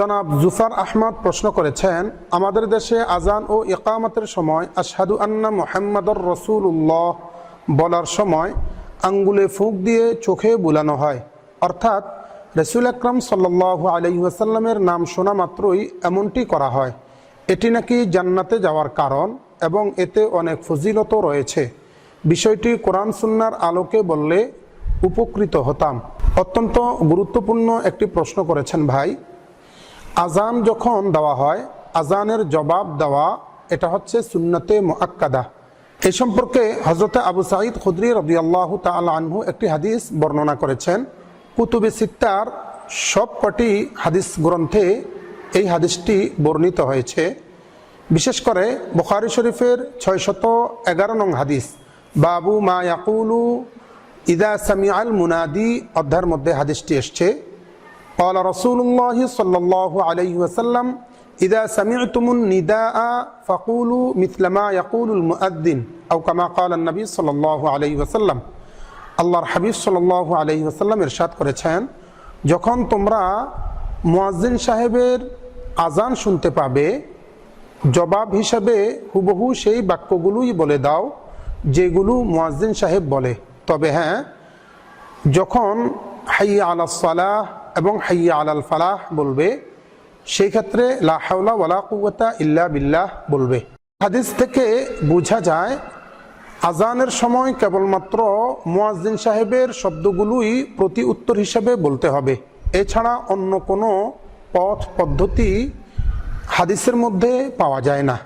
জনাব জুফার আহমদ প্রশ্ন করেছেন, আমাদের দেশে আজান ও ইকামতের সময় আশহাদু আন্না মোহাম্মদর রসুল্লাহ বলার সময় আঙ্গুলে ফুঁক দিয়ে চোখে বুলানো হয়। অর্থাৎ রসুল আকরম সাল্লাহ আলহিহাসাল্লামের নাম শোনা মাত্রই এমনটি করা হয়। এটি নাকি জান্নাতে যাওয়ার কারণ এবং এতে অনেক ফজিলতও রয়েছে। বিষয়টি কোরআন সুন্নার আলোকে বললে উপকৃত হতাম। অত্যন্ত গুরুত্বপূর্ণ একটি প্রশ্ন করেছেন ভাই আজান যখন দেওয়া হয়, আজানের জবাব দেওয়া, এটা হচ্ছে সুন্নতে মোয়াক্কাদা এই সম্পর্কে হজরতে আবু সাঈদ খুদ্রি রবি আল্লাহ তাল আনহু একটি হাদিস বর্ণনা করেছেন। কুতুবে সিত্তার সব কটি হাদিস গ্রন্থে এই হাদিসটি বর্ণিত হয়েছে। বিশেষ করে বুখারি শরীফের ছয়শত এগারো নং হাদিস, বাবু মা ইয়াকুলু ইদা সামিয়াল মুনাদি অধ্যায়ের মধ্যে হাদিসটি এসছে। قال رسول الله صلى الله عليه وسلم إذا سمعتم النداء فقولوا مثل ما يقول المؤذن أو كما قال النبي صلى الله عليه وسلم আল্লাহর হাবিব সাল্লাহ আলহি আসাল্লাম ইরশাদ করেছেন যখন তোমরা মুয়াজ্জিন সাহেবের আজান শুনতে পাবে জবাব হিসাবে হুবহু সেই বাক্যগুলোই বলে দাও যেগুলো মুয়াজ্জিন সাহেব বলে তবে হ্যাঁ যখন হাইয়া আলা সালাহ এবং হাইয়া আলাল ফালাহ বলবে, সেই ক্ষেত্রে লা হাওলা ওয়ালা কুওয়াতা ইল্লা বিল্লাহ বলবে। হাদিস থেকে বোঝা যায়, আজানের সময় কেবলমাত্র মুয়াজ্জিন সাহেবের শব্দগুলোই প্রতি উত্তর হিসাবে বলতে হবে। এছাড়া অন্য কোনো পথ, পদ্ধতি হাদিসের মধ্যে পাওয়া যায় না।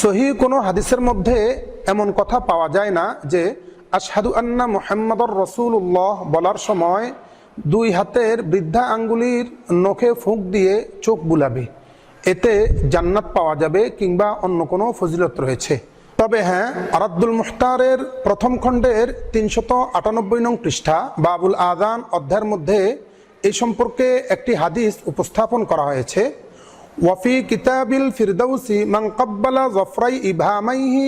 সহি কোনো হাদিসের মধ্যে এমন কথা পাওয়া যায় না যে, আশহাদু আন্না মোহাম্মদর রসুল্লাহ বলার সময় দুই হাতের বৃদ্ধা আঙ্গুলির নখে ফুঁক দিয়ে চোখ বুলাবে। এতে জান্নাত পাওয়া যাবে কিংবা অন্য কোনো ফজিলত রয়েছে। তবে হ্যাঁ আরাদ্দুল মুখতারের প্রথম খণ্ডের তিনশত আটানব্বই নং পৃষ্ঠা, বাবুল আদান অধ্যায়ের মধ্যে এই সম্পর্কে একটি হাদিস উপস্থাপন করা হয়েছে। ওয়াফি কিতাবিল ফিরদৌসি কব্বালা জফরাই ইভামাইহি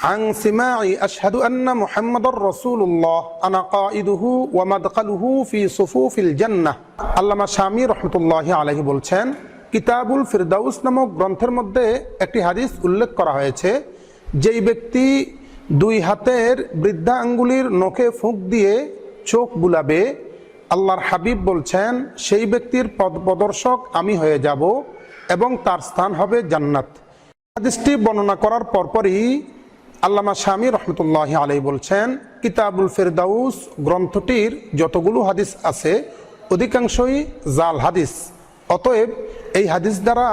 عن سماع أشهد أن محمد رسول الله أنا قائده ومدخله في صفوف الجنة আল্লামা শামী রহমতুল্লাহ আলহি বলছেন কিতাবুল ফিরদাউস নামক গ্রন্থের মধ্যে একটি হাদিস উল্লেখ করা হয়েছে যেই ব্যক্তি দুই হাতের বৃদ্ধা আঙ্গুলির নখে ফুঁক দিয়ে চোখ বুলাবে আল্লাহর হাবিব বলছেন সেই ব্যক্তির পদ প্রদর্শক আমি হয়ে যাব এবং তার স্থান হবে জান্নাত হাদিসটি বর্ণনা করার পরপরই আল্লামা শামী রহমতুল্লাহ আলাই বলছেন, কিতাবুল ফেরদাউস গ্রন্থটির যতগুলো হাদিস আছে, অধিকাংশই জাল হাদিস। অতএব এই হাদিস দ্বারা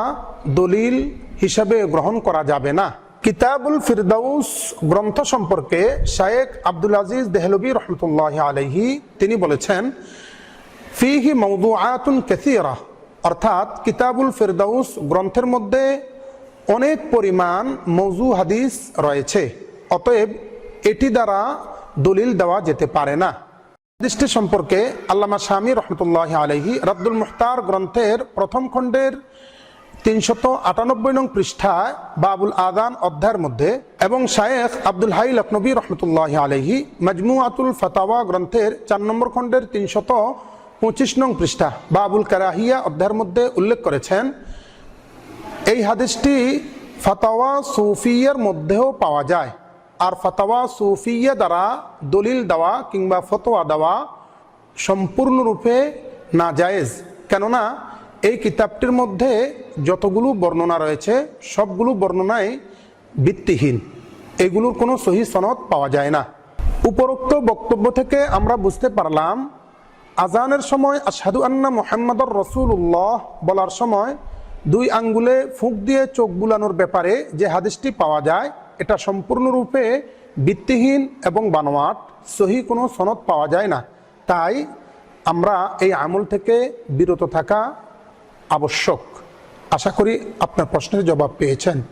দলিল হিসাবে গ্রহণ করা যাবে না। কিতাবুল ফিরদাউস গ্রন্থ সম্পর্কে শায়েক আব্দুল আজিজ দেহলবী রহমতুল্লাহ আলহি তিনি বলেছেন, ফিহি মৌদু আয়াতুন কেসিরা। অর্থাৎ কিতাবুল ফিরদাউস গ্রন্থের মধ্যে অনেক পরিমাণ মৌজু হাদিস রয়েছে, অতএব এটি দ্বারা দলিল দেওয়া যেতে পারে না। হাদিসটি সম্পর্কে আল্লামা শামী রহমতুল্লাহ আলহি রব্দুল মুখতার গ্রন্থের প্রথম খণ্ডের তিনশত আটানব্বই নং পৃষ্ঠায় বাবুল আদান অধ্যায়ের মধ্যে এবং শায়েখ আব্দুল হাই লখনবী রহমতুল্লাহ আলহি মজমু আতুল ফতাওয়া গ্রন্থের চার নম্বর খণ্ডের তিনশত পঁচিশ নং পৃষ্ঠা বাবুল কারাহিয়া অধ্যায়ের মধ্যে উল্লেখ করেছেন এই হাদিসটি ফাতাওয়া সুফিয়ার মধ্যেও পাওয়া যায়। আর ফাতাওয়া সুফিয়া দ্বারা দলিল দেওয়া কিংবা ফতোয়া দেওয়া সম্পূর্ণরূপে না জায়েজ কেননা, এই কিতাবটির মধ্যে যতগুলো বর্ণনা রয়েছে, সবগুলো বর্ণনাই ভিত্তিহীন। এগুলোর কোনো সহি সনদ পাওয়া যায় না। উপরোক্ত বক্তব্য থেকে আমরা বুঝতে পারলাম, আজানের সময় আসাদু আন্না মোহাম্মদর রসুল্লাহ বলার সময় দুই আঙ্গুলে ফুঁক দিয়ে চোখ বুলানোর ব্যাপারে যে হাদিসটি পাওয়া যায়, এটা সম্পূর্ণরূপে ভিত্তিহীন এবং বানোয়াট, সহি কোনো সনদ পাওয়া যায় না। তাই আমরা এই আমল থেকে বিরত থাকা আবশ্যক। আশা করি আপনার প্রশ্নের জবাব পেয়েছেন।